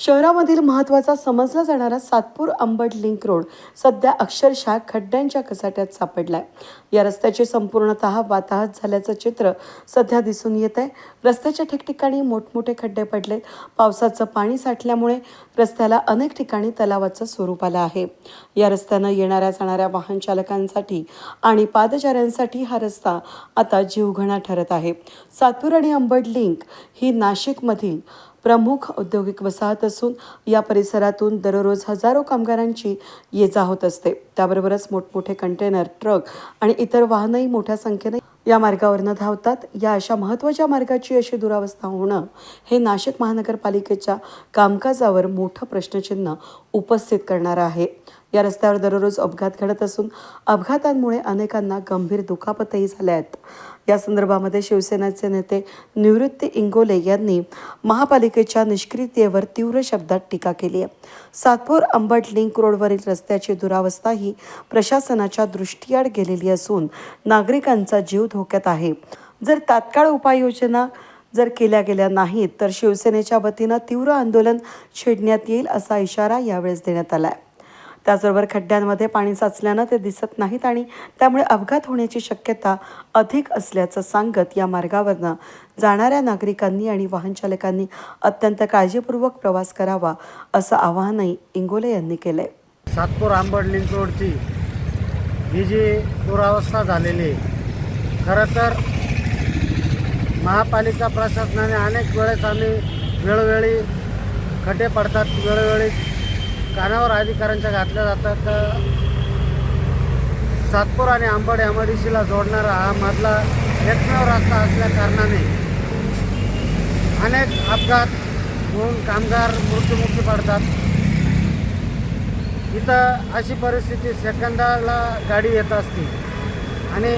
शहरामधील महत्त्वाचा समजला जाणारा सातपूर अंबड लिंक रोड सध्या अक्षरशः खड्ड्यांच्या कसाट्यात सापडलाय. या रस्त्याचे संपूर्णतः वाताहत झाल्याचं चित्र सध्या दिसून येत आहे. रस्त्याच्या ठिकठिकाणी मोठमोठे खड्डे पडले पावसाचं पाणी साठल्यामुळे रस्त्याला अनेक ठिकाणी तलावाचं स्वरूप आलं आहे. या रस्त्यानं येणाऱ्या जाणाऱ्या वाहन चालकांसाठी आणि पादचाऱ्यांसाठी हा रस्ता आता जीवघणा ठरत आहे. सातपूर आणि अंबड लिंक ही नाशिकमधील प्रमुख औद्योगिक वसाहत असून या परिसरातून दररोज हजारो कामगारांची ये जा होत असते. त्याबरोबरच मोठमोठे कंटेनर ट्रक आणि इतर वाहनही मोठ्या संख्येने या मार्गावरनं धावतात. या अशा महत्त्वाच्या मार्गाची अशी दुरावस्था होणं हे नाशिक महानगरपालिकेच्या कामकाजावर मोठं प्रश्नचिन्ह उपस्थित करणारं आहे. या रस्त्यावर दररोज अपघात घडत असून अपघातांमुळे अनेकांना गंभीर दुखापतही झाल्या आहेत. या संदर्भामध्ये शिवसेनेचे नेते निवृत्ती इंगोले यांनी महापालिकेच्या निष्क्रियतेवर तीव्र शब्दात टीका केली आहे. सातपूर अंबड लिंक रोडवरील रस्त्याची दुरावस्था ही प्रशासनाच्या दृष्टीआड गेलेली असून नागरिकांचा जीव धोक्यात आहे. जर तात्काळ उपाययोजना जर केल्या गेल्या नाहीत तर शिवसेनेच्या वतीनं तीव्र आंदोलन छेडण्यात येईल असा इशारा यावेळेस देण्यात आला आहे. त्याचबरोबर खड्ड्यांमध्ये पाणी साचल्यानं ते दिसत नाहीत आणि त्यामुळे अपघात होण्याची शक्यता अधिक असल्याचं सांगत या मार्गावरनं जाणाऱ्या नागरिकांनी आणि वाहनचालकांनी अत्यंत काळजीपूर्वक प्रवास करावा असं आवाहनही इंगोले यांनी केलंय. सातपूर आंबड लिंक रोडची ही जी दुरावस्था झालेली खरं तर महापालिका प्रशासनाने अनेक वेळेस आम्ही वेळोवेळी खड्डे पडतात वेळोवेळी कानावर अधिकाऱ्यांच्या घातल्या जातात तर सातपूर आणि आंबड एमआयडीसीला जोडणारा हा मधला एकमेव रस्ता असल्या कारणाने अनेक अपघात होऊन कामगार मृत्युमुखी पडतात. इथं अशी परिस्थिती सेकंदाला गाडी येत असते आणि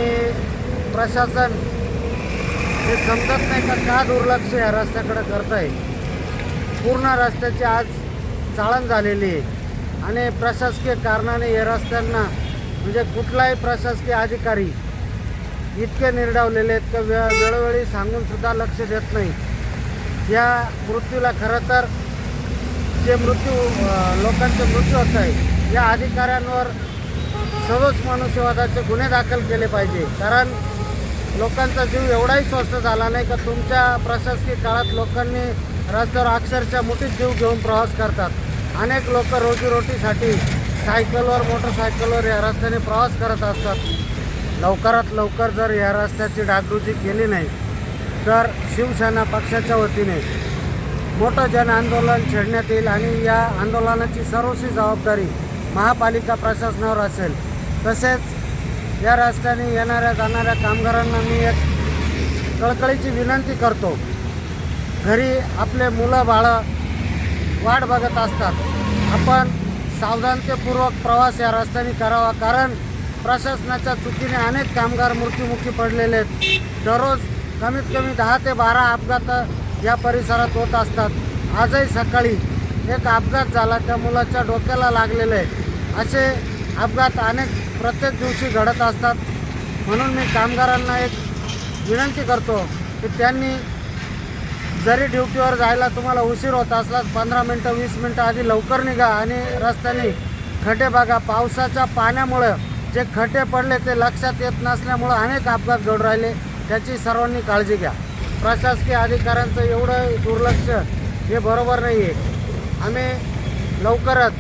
प्रशासन हे समजत नाही का दुर्लक्ष या रस्त्याकडे करत आहे पूर्ण रस्त्याची आज चाळण झालेली आहे. आणि प्रशासकीय कारणाने या रस्त्यांना म्हणजे कुठलाही प्रशासकीय अधिकारी इतके निर्डावलेले आहेत का वे वेळोवेळी सांगूनसुद्धा लक्ष देत नाही. या मृत्यूला खरं तर जे मृत्यू लोकांचे मृत्यू होत आहे या अधिकाऱ्यांवर सर्वच मनुष्यवादाचे गुन्हे दाखल केले पाहिजे. कारण लोकांचा जीव एवढाही स्वस्त झाला नाही का तुमच्या प्रशासकीय काळात लोकांनी रस्त्यावर अक्षरशः मोठीच जीव घेऊन प्रवास करतात. अनेक लोक रोजीरोटीसाठी सायकलवर मोटरसायकलवर या रस्त्याने प्रवास करत असतात. लवकरात लवकर जर या रस्त्याची डागडुजी केली नाही तर शिवसेना पक्षाच्या वतीने मोठं जन आंदोलन छेडण्यात येईल आणि या आंदोलनाची सर्वशी जबाबदारी महापालिका प्रशासनावर असेल. तसेच या रस्त्याने येणाऱ्या जाणाऱ्या कामगारांना मी एक कळकळीची विनंती करतो. घरी आपले मुलं बाळं वाट बघत असतात. आपण सावधानतेपूर्वक प्रवास या रस्त्याने करावा कारण प्रशासनाच्या चुकीने अनेक कामगार मृत्युमुखी पडलेले आहेत. दररोज कमीत कमी दहा ते बारा अपघात या परिसरात होत असतात. आजही सकाळी एक अपघात झाला त्या मुलाच्या डोक्याला लागलेले आहे. असे अपघात अनेक प्रत्येक दिवशी घडत असतात. म्हणून मी कामगारांना एक विनंती करतो की त्यांनी जरी ड्युटीवर जायला तुम्हाला उशीर होत असला पंधरा मिनटं वीस मिनटं आधी लवकर निघा आणि रस्त्याने खड्डे बघा. पावसाच्या पाण्यामुळं जे खड्डे पडले ते लक्षात येत नसल्यामुळं अनेक अपघात घडून राहिले. त्याची सर्वांनी काळजी घ्या. प्रशासकीय अधिकाऱ्यांचं एवढं दुर्लक्ष हे बरोबर नाही आहे आम्ही लवकरच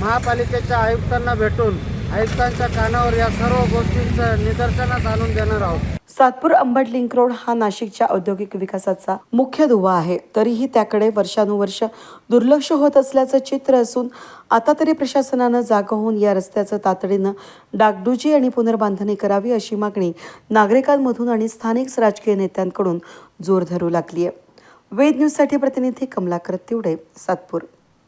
महापालिकेच्या आयुक्तांना भेटून आयुक्तांच्या कानावर या सर्व गोष्टींचं निदर्शनास आणून देणार आहोत. सातपूर अंबड लिंक रोड हा नाशिकच्या औद्योगिक विकासाचा मुख्य दुवा आहे. तरीही त्याकडे वर्षानुवर्ष दुर्लक्ष होत असल्याचं चित्र असून आता तरी प्रशासनानं जागा होऊन या रस्त्याचं तातडीनं डागडुजी आणि पुनर्बांधणी करावी अशी मागणी नागरिकांमधून आणि स्थानिक राजकीय नेत्यांकडून जोर धरू लागली आहे वेद न्यूजसाठी प्रतिनिधी कमलाकर तिवडे सातपूर.